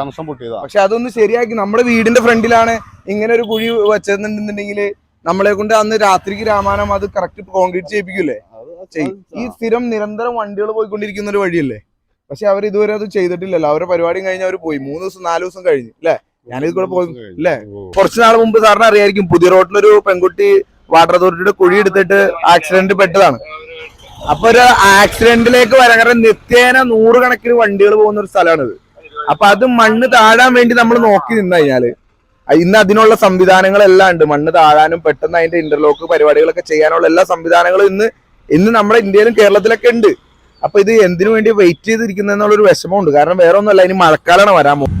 Connection പൊട്ടിയതാ പക്ഷെ അതൊന്ന് ശരിയാക്കി. നമ്മുടെ വീടിന്റെ ഫ്രണ്ടിലാണ് ഇങ്ങനെ ഒരു കുഴി വെച്ചതെന്നുണ്ടെങ്കിൽ നമ്മളെ കൊണ്ട് അന്ന് രാത്രിക്ക് രാമാനം അത് കറക്റ്റ് കോൺക്രീറ്റ് ചെയ്യിപ്പിക്കൂലേ ചെയ്യും ഈ സ്ഥിരം നിരന്തരം വണ്ടികൾ പോയിക്കൊണ്ടിരിക്കുന്ന ഒരു വഴിയല്ലേ? പക്ഷെ അവർ ഇതുവരെ അത് ചെയ്തിട്ടില്ലല്ലോ. അവരുടെ പരിപാടിയും കഴിഞ്ഞ് അവർ പോയി. മൂന്ന് ദിവസം നാല് ദിവസം കഴിഞ്ഞു അല്ലേ ഞാനിത് കൂടെ പോയി അല്ലേ കുറച്ച് നാൾ മുമ്പ് സാറിന് അറിയായിരിക്കും പുതിയ റോഡിലൊരു പെൺകുട്ടി വാട്ടർ അതോറിറ്റിയുടെ കുഴി എടുത്തിട്ട് ആക്സിഡന്റ് പെട്ടതാണ്. അപ്പൊ ഒരു ആക്സിഡന്റിലേക്ക് വരാൻ കാരണം നിത്യേന നൂറുകണക്കിന് വണ്ടികൾ പോകുന്ന ഒരു സ്ഥലമാണിത്. അപ്പൊ അത് മണ്ണ് താഴാൻ വേണ്ടി നമ്മൾ നോക്കി നിന്ന് കഴിഞ്ഞാൽ ഇന്ന് അതിനുള്ള സംവിധാനങ്ങളെല്ലാം ഉണ്ട്. മണ്ണ് താഴാനും പെട്ടെന്ന് അതിന്റെ ഇന്റർലോക്ക് പരിപാടികളൊക്കെ ചെയ്യാനുള്ള എല്ലാ സംവിധാനങ്ങളും ഇന്ന് ഇന്ന് നമ്മുടെ ഇന്ത്യയിലും കേരളത്തിലൊക്കെ ഉണ്ട്. അപ്പൊ ഇത് എന്തിനു വേണ്ടി വെയിറ്റ് ചെയ്തിരിക്കുന്നതെന്നുള്ളൊരു വിഷമമുണ്ട്. കാരണം വേറെ ഒന്നുമല്ല ഇനി മഴക്കാലമാണ് വരാൻ പോകുന്നത്.